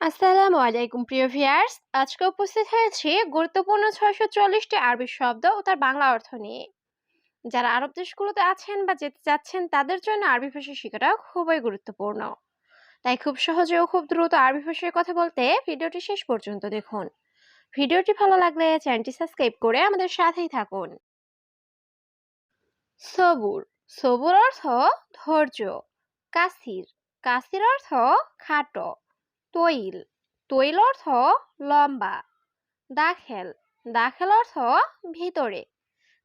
আসসালামু আলাইকুম, প্রিয় ভিয়ার্স আজকে উপস্থিত হয়েছি গুরুত্বপূর্ণ ছয়শো চল্লিশটি আরবি শব্দ ও তার বাংলা অর্থ নিয়ে। যারা আরব দেশগুলোতে আছেন বা যেতে চাচ্ছেন, তাদের জন্য আরবি ভাষা শেখাটা খুবই গুরুত্বপূর্ণ। তাই খুব সহজে ও খুব দ্রুত আরবি ভাষায় কথা বলতে ভিডিওটি শেষ পর্যন্ত দেখুন। ভিডিওটি ভালো লাগলে চ্যানেলটি সাবস্ক্রাইব করে আমাদের সাথেই থাকুন। সবুর। সবুর অর্থ ধৈর্য। কাসির। কাসির অর্থ খাটো। তৈল। তৈল অর্থ লম্বা। দাখেল। দাখেল অর্থ ভিতরে।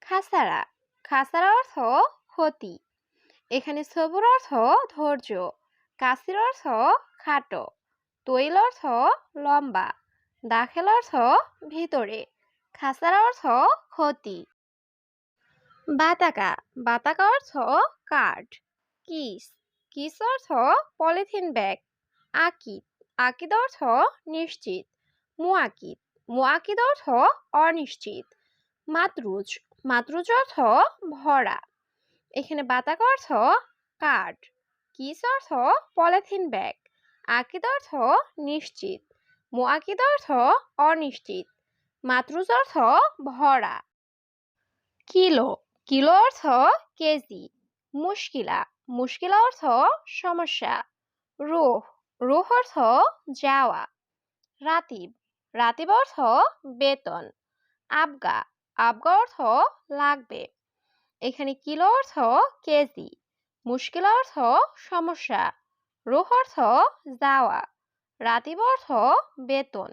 খাসারা খাসারা অর্থ ক্ষতি। এখানে সবুর অর্থ ধৈর্য। কাসির অর্থ খাটো। তৈল অর্থ লম্বা। দাখেল অর্থ ভিতরে। খাসারা অর্থ ক্ষতি। বাতাকা। বাতাকা অর্থ কাঠ। কিস। কিস অর্থ পলিথিন ব্যাগ। আকিদ আকিদ অর্থ নিশ্চিত, মুআকিদ মুআকিদ অর্থ অনিশ্চিত, মাতরুজ মাতরুজ অর্থ ভরা, এখানে বাতাক অর্থ কাঠ, কিস অর্থ পলিথিন ব্যাগ, আকিদ অর্থ নিশ্চিত, মুআকিদ অর্থ অনিশ্চিত, মাতরুজ অর্থ ভরা। কিলো কিলো অর্থ কেজি, মুশকিলা মুশকিলা অর্থ সমস্যা, রোহ রোহ অর্থ যাওয়া। রাতিব। রাতিব অর্থ বেতন। আবগা। আবগা অর্থ লাগবে। এখানে কিলো অর্থ কেজি। মুশকিল অর্থ সমস্যা। রোহ অর্থ যাওয়া। রাতিব অর্থ বেতন।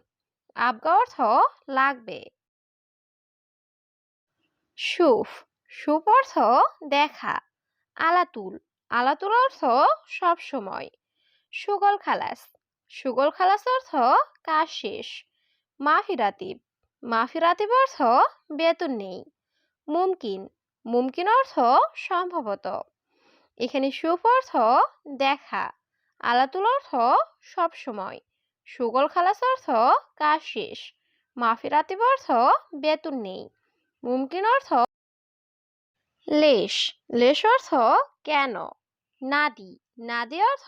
আবগা অর্থ লাগবে। সুফ। সুফ অর্থ দেখা। আলাতুল। আলাতুল অর্থ সব সময়। সুগল খালাস। সুগল খালাস অর্থ কাজ শেষ। মাফি রাতিব। মাফি রাতিব অর্থ বেতন নেই। মুমকিন। মুমকিন অর্থ সম্ভবত। এখানে সুফ অর্থ দেখা। আলাতুল অর্থ সব সময়। সুগল খালাস অর্থ কাজ শেষ। মাফি রাতিব অর্থ বেতন নেই। মুমকিন অর্থ লেশ। লেশ অর্থ কেন? নাদি। নাদি অর্থ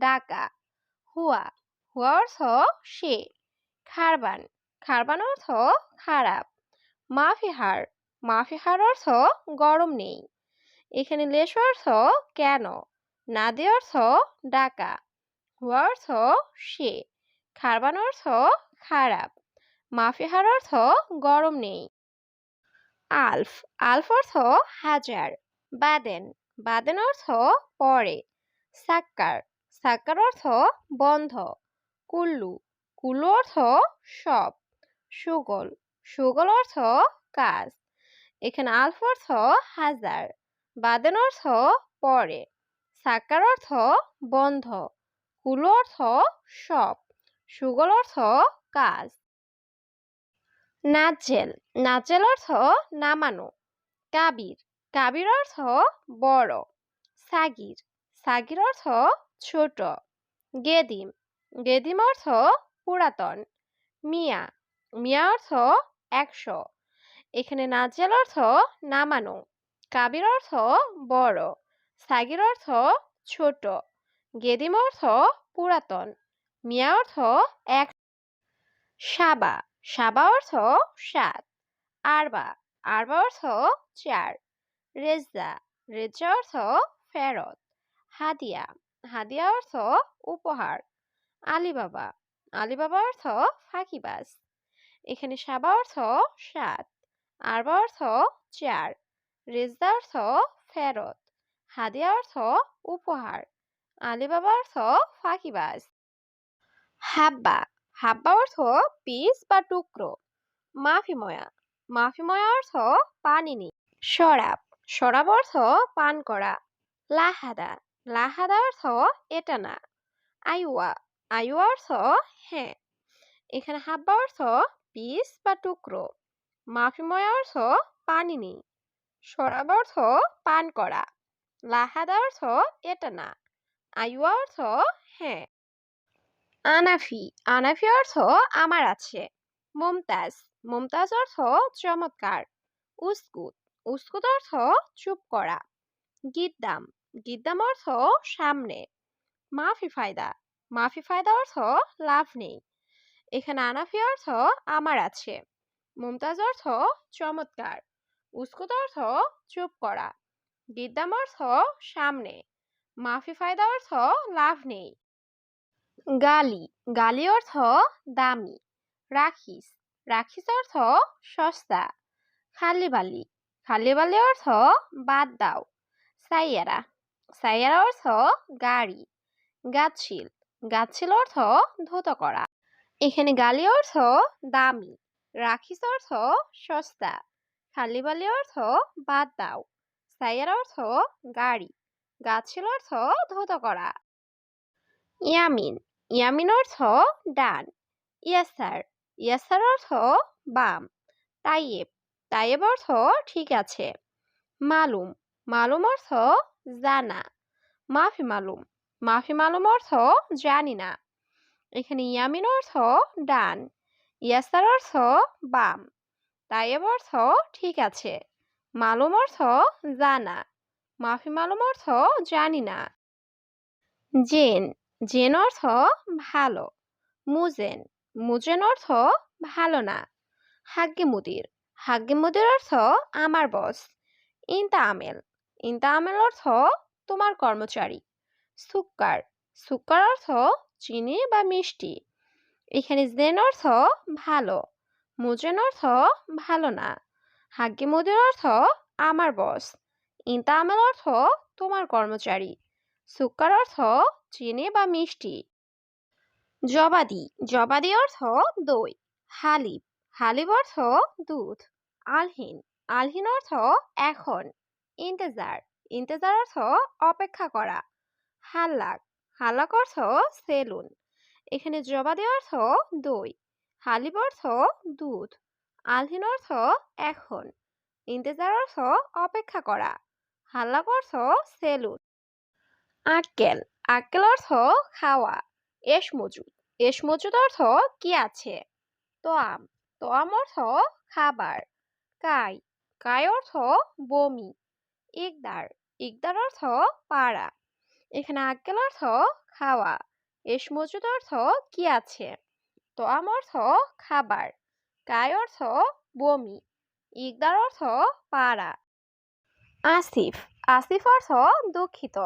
ডাকা। হুয়া হুয়া অর্থ সে। খারবান খারবান অর্থ খারাপ। মাফিহার মাফিহার অর্থ গরম নেই। এখানে লেশ অর্থ কেন? নাদি অর্থ ডাকা। হুয়া অর্থ সে। খারবান অর্থ খারাপ। মাফিহার অর্থ গরম নেই। আলফ আলফ অর্থ হাজার। বাদেন বাদেন অর্থ পরে। সাক্কার। সাক্কার অর্থ বন্ধ, কুল্লু। কুল্লু অর্থ সব, সুগল। সুগল অর্থ কাজ। এখানে আলফ অর্থ হাজার, বাদেন অর্থ পরে। সাক্কার অর্থ বন্ধ, কুল্লু অর্থ সব, সুগল অর্থ কাজ। নাজেল নাজেল অর্থ নামানো। কাবির। কাবির অর্থ বড়। সাগির। সাগির অর্থ ছোট। গেদিম। গেদিম অর্থ পুরাতন। মিয়া। মিয়া অর্থ একশো। এখানে নাজেল অর্থ নামানো। কাবির অর্থ বড়। সাগির অর্থ ছোট। গেদিম অর্থ পুরাতন। মিয়া অর্থ এক সাবা। সাবা অর্থ সাত। আরবা। আরবা অর্থ চার। রেজা রেজা অর্থ ফেরত। হাদিয়া। হাদিয়া অর্থ উপহার। আলিবাবা। আলিবাবা অর্থ ফাঁকিবাজ। এখানে সাবা অর্থ সাত আরবা অর্থ চার। রেজদা অর্থ ফেরত। হাদিয়া অর্থ উপহার। আলিবাবা অর্থ ফাঁকিবাজ। হাব্বা। হাব্বা অর্থ পিস বা টুকরো। মাফিময়া। মাফিময়া অর্থ পানি নেই শরাব। শরাব অর্থ পান করা। লাহাদা। লাহাদা অর্থ এটা না। আইওয়া আইওয়া অর্থ হ্যাঁ। এখানে হাব্বা অর্থ পিস বা টুকরো। মাফিময়া অর্থ পানি নেই। শরাব অর্থ পান করা। লাহাদা অর্থ এটা না। আইওয়া অর্থ হ্যাঁ। আনাফি আনাফি অর্থ আমার আছে। মমতাজ মমতাজ অর্থ চমৎকার। উস্কুত উস্কুত অর্থ চুপ করা। গিদ্দাম গিদ্দাম অর্থ সামনে, মাফি ফায়দা। মাফি ফায়দা অর্থ লাভ নেই। এখানে আনাফি অর্থ আমার আছে। মুমতাজ অর্থ চমৎকার। উস্কুত অর্থ চুপ করা। বিদ্যাম অর্থ সামনে, মাফি ফায়দা অর্থ লাভ নেই। গালি গালি অর্থ দামি। রাখিস রাখিস অর্থ সস্তা। খালি বালি খালি বালি অর্থ বাদ দাও। সাইয়ারা সাইয়ারা অর্থ গাড়ি। গাছিল গাছিল অর্থ ধুত করা। এখানে গালি অর্থ দামি। রাখিস অর্থ সস্তা। খালি বালি অর্থ বাদ দাও। সাইয়ার অর্থ গাড়ি। গাছিল অর্থ ধুত করা। ইয়ামিন। ইয়ামিন অর্থ ডান। ইয়াসার। ইয়াসার অর্থ বাম। তাইয়েব। তাইয়েব অর্থ ঠিক আছে। মালুম। মালুম অর্থ জানা। মাফি মালুম। মাফি মালুম অর্থ জানি না। এখানে ইয়ামিন অর্থ ডান। ইয়াসার অর্থ বাম। তাইয়েব অর্থ ঠিক আছে। মালুম অর্থ জানা। মাফি মালুম অর্থ জানি না। জেন। জেন অর্থ ভালো। মুজেন। মুজেন অর্থ ভালো না। হাগ্গে মুদির। হাগ্গে মুদির অর্থ আমার বস। ইনতা আমেল ইনতা আমেল অর্থ তোমার কর্মচারী। সুক্কার। সুক্কার অর্থ চিনি বা মিষ্টি। এখানে জেন অর্থ ভালো। মুজেন অর্থ ভালো না। হাগ্গে মুদির অর্থ আমার বস। ইনতা আমেল অর্থ তোমার কর্মচারী। সুক্কার অর্থ চিনি বা মিষ্টি। জবাদি। জবাদি অর্থ দই। হালিব হালিব অর্থ দুধ। আলহিন। আলহিন অর্থ এখন। ইন্তেজার। ইন্তেজার অর্থ অপেক্ষা করা। হাল্লাক। হাল্লাক অর্থ সেলুন। এখানে জবাদি অর্থ দই। হালিব অর্থ দুধ। আলহিন অর্থ এখন। ইন্তেজার অর্থ অপেক্ষা করা। হাল্লাক অর্থ সেলুন। আক্কেল। আক্কেল অর্থ খাওয়া। এস মজুদ। এস মজুদ অর্থ কি আছে? তোয়াম। তোয়াম অর্থ খাবার। কাই। কাই অর্থ বমি। ইকদার ইকদার অর্থ পাড়া। এখানে আক্কেল অর্থ খাওয়া, এস মজুদ অর্থ কি আছে? তোয়াম অর্থ খাবার কাই অর্থ বমি ইকদার অর্থ পাড়া। আসিফ আসিফ অর্থ দুঃখিত,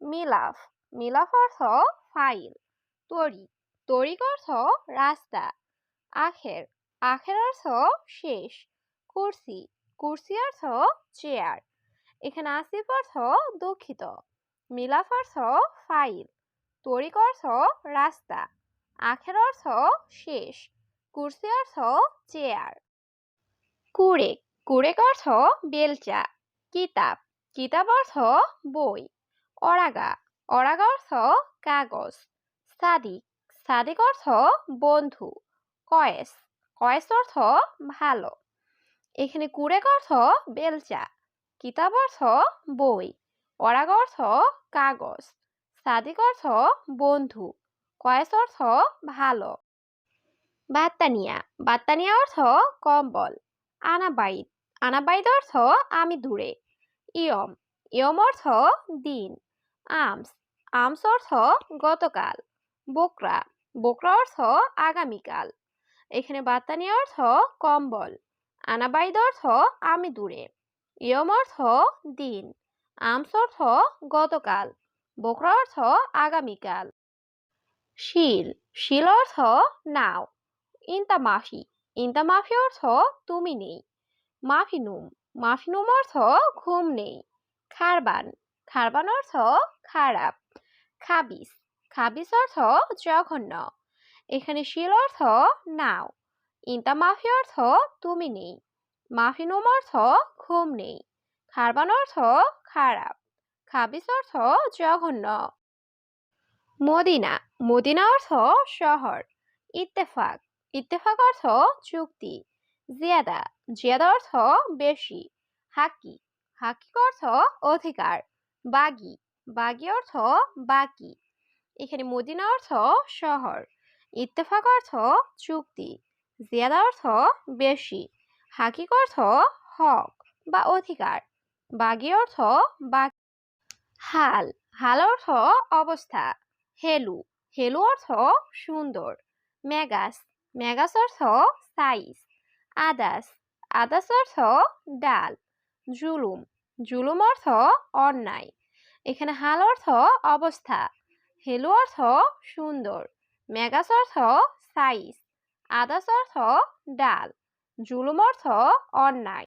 মিলাফ মিলাফ অর্থ ফাইল তরি তরিক অর্থ রাস্তা, আখের আখের অর্থ শেষ, কুরসি কুরসি অর্থ চেয়ার। এখানে আসিফ অর্থ দুঃখিত মিলাফ অর্থ ফাইল, তরিক অর্থ রাস্তা, আখের অর্থ শেষ, কুরসি অর্থ চেয়ার। কুরেক কুরেক অর্থ বেলচা, কিতাব কিতাব অর্থ বই, অরাগা অরাগা অর্থ কাগজ, সাদিক সাদিক অর্থ বন্ধু, কয়েস কয়েস অর্থ ভালো, এখানে কুরেক অর্থ বেলচা। কিতাব অর্থ বই, অরাগ অর্থ কাগজ সাদিক অর্থ বন্ধু, কয়েস অর্থ ভালো। বাত্তানিয়া বাত্তানিয়া অর্থ কম্বল আনাবাইদ আনাবাইদ অর্থ আমি দূরে ইয়ম ইয়ম অর্থ দিন, আমস আমস অর্থ গতকাল, বোকরা বোকরা অর্থ আগামীকাল। এখানে বাত্তানি অর্থ কম্বল আনাবাইদ অর্থ আমি দূরে ইয়ম অর্থ দিন। আমস অর্থ গতকাল। বোকরা অর্থ আগামীকাল। শিল। শিল অর্থ নাও। ইন্তা মাফি ইন্তা মাফি অর্থ তুমি নেই। মাফিনুম। মাফিনুম অর্থ ঘুম নেই। খারবান। খারবান অর্থ খারাপ। খাবিস। খাবিস অর্থ জঘন্য। এখানে শিল অর্থ নাও। ইন্তা মাফি অর্থ তুমি নেই। মাফিনুম অর্থ ঘুম নেই। খারবান অর্থ খারাপ। খাবিস অর্থ জঘন্য। মদিনা। মদিনা অর্থ শহর। ইত্তেফাক। ইত্তেফাক অর্থ চুক্তি জিয়াদা। জিয়াদা অর্থ বেশি। হাকি হাকিক অর্থ অধিকার। বাগি। বাগি অর্থ বাকি। এখানে মদিনা অর্থ শহর। ইত্তেফাক অর্থ চুক্তি জিয়াদা অর্থ বেশি। হাকিক অর্থ হক বা অধিকার। বাগি অর্থ বাকি হাল। হাল অর্থ অবস্থা। হেলু। হেলু অর্থ সুন্দর। ম্যাগাস। ম্যাগাস অর্থ সাইজ। আদাস। আদাস অর্থ ডাল। জুলুম। জুলুম অর্থ অন্যায়। এখানে হাল অর্থ অবস্থা। হেলু অর্থ সুন্দর। ম্যাগাস অর্থ সাইজ। আদাস অর্থ ডাল। জুলুম অর্থ অন্যায়।